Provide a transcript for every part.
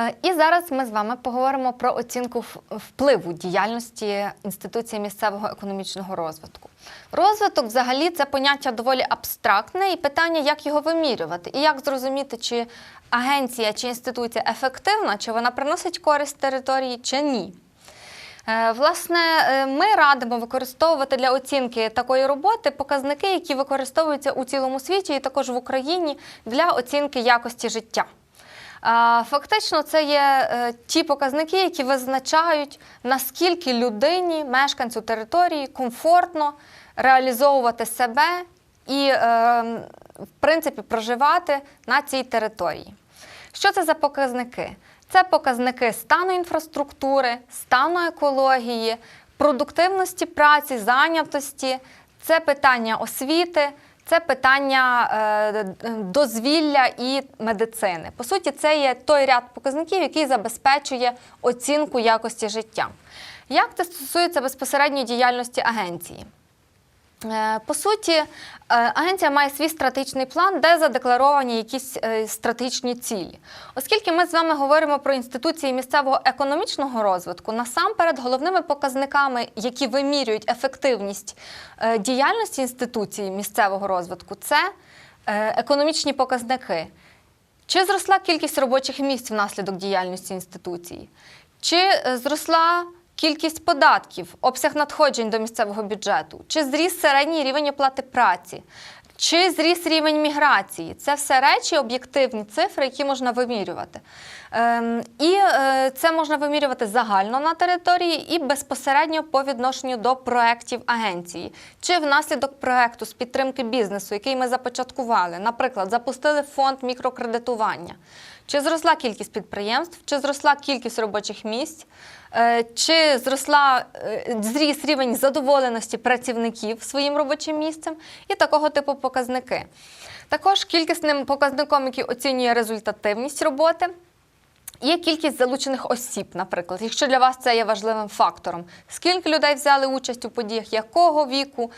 Е, І зараз ми з вами поговоримо про оцінку впливу діяльності інституції місцевого економічного розвитку. Розвиток взагалі це поняття доволі абстрактне і питання, як його вимірювати, і як зрозуміти, чи агенція чи інституція ефективна, чи вона приносить користь території, чи ні. Е, Власне, е, ми радимо використовувати для оцінки такої роботи показники, які використовуються у цілому світі і також в Україні для оцінки якості життя. Фактично, це є е, ті показники, які визначають, наскільки людині, мешканцю території, комфортно реалізовувати себе і, е, в принципі, проживати на цій території. Що це за показники? Це показники стану інфраструктури, стану екології, продуктивності праці, зайнятості, це питання освіти, це питання е, дозвілля і медицини. По суті, це є той ряд показників, який забезпечує оцінку якості життя. Як це стосується безпосередньої діяльності агенції? Е, По суті, е, агенція має свій стратегічний план, де задекларовані якісь е, стратегічні цілі. Оскільки ми з вами говоримо про інституції місцевого економічного розвитку, насамперед головними показниками, які вимірюють ефективність діяльності інституції місцевого розвитку, це економічні показники. Чи зросла кількість робочих місць внаслідок діяльності інституції? Чи зросла кількість податків, обсяг надходжень до місцевого бюджету? Чи зріс середній рівень оплати праці? Чи зріс рівень міграції? Це все речі, об'єктивні цифри, які можна вимірювати. Ем, і е, це можна вимірювати загально на території і безпосередньо по відношенню до проєктів агенції, чи внаслідок проєкту з підтримки бізнесу, який ми започаткували. Наприклад, запустили фонд мікрокредитування. Чи зросла кількість підприємств, чи зросла кількість робочих місць, е, чи зросла е, зріс рівень задоволеності працівників своїм робочим місцем і такого типу показники. Також кількісним показником, який оцінює результативність роботи. Є кількість залучених осіб, наприклад, якщо для вас це є важливим фактором. Скільки людей взяли участь у подіях, якого віку,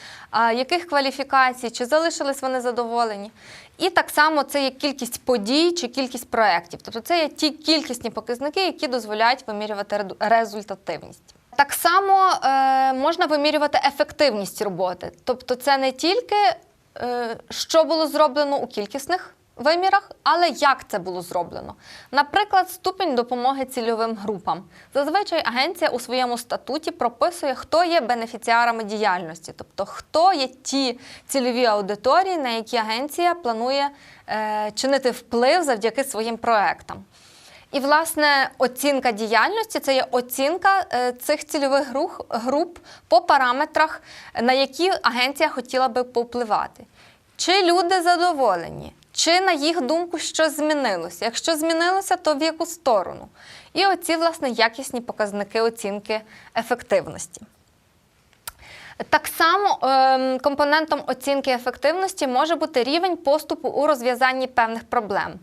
яких кваліфікацій, чи залишились вони задоволені. І так само це є кількість подій чи кількість проєктів. Тобто це є ті кількісні показники, які дозволяють вимірювати результативність. Так само е, можна вимірювати ефективність роботи. Тобто це не тільки е, що було зроблено у кількісних вимірах, але як це було зроблено. Наприклад, ступінь допомоги цільовим групам. Зазвичай агенція у своєму статуті прописує, хто є бенефіціарами діяльності, тобто хто є ті цільові аудиторії, на які агенція планує е, чинити вплив завдяки своїм проектам. І, власне, оцінка діяльності це є оцінка е, цих цільових груп, по параметрах, на які агенція хотіла би повпливати. Чи люди задоволені? Чи на їх думку щось змінилося? Якщо змінилося, то в яку сторону? І оці, власне, якісні показники оцінки ефективності. Так само ем, компонентом оцінки ефективності може бути рівень поступу у розв'язанні певних проблем.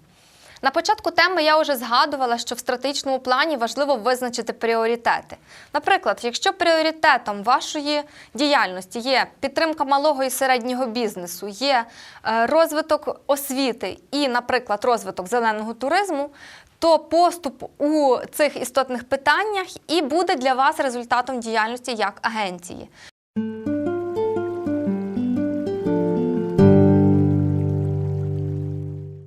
На початку теми я вже згадувала, що в стратегічному плані важливо визначити пріоритети. Наприклад, якщо пріоритетом вашої діяльності є підтримка малого і середнього бізнесу, є е, розвиток освіти і, наприклад, розвиток зеленого туризму, то поступ у цих істотних питаннях і буде для вас результатом діяльності як агенції.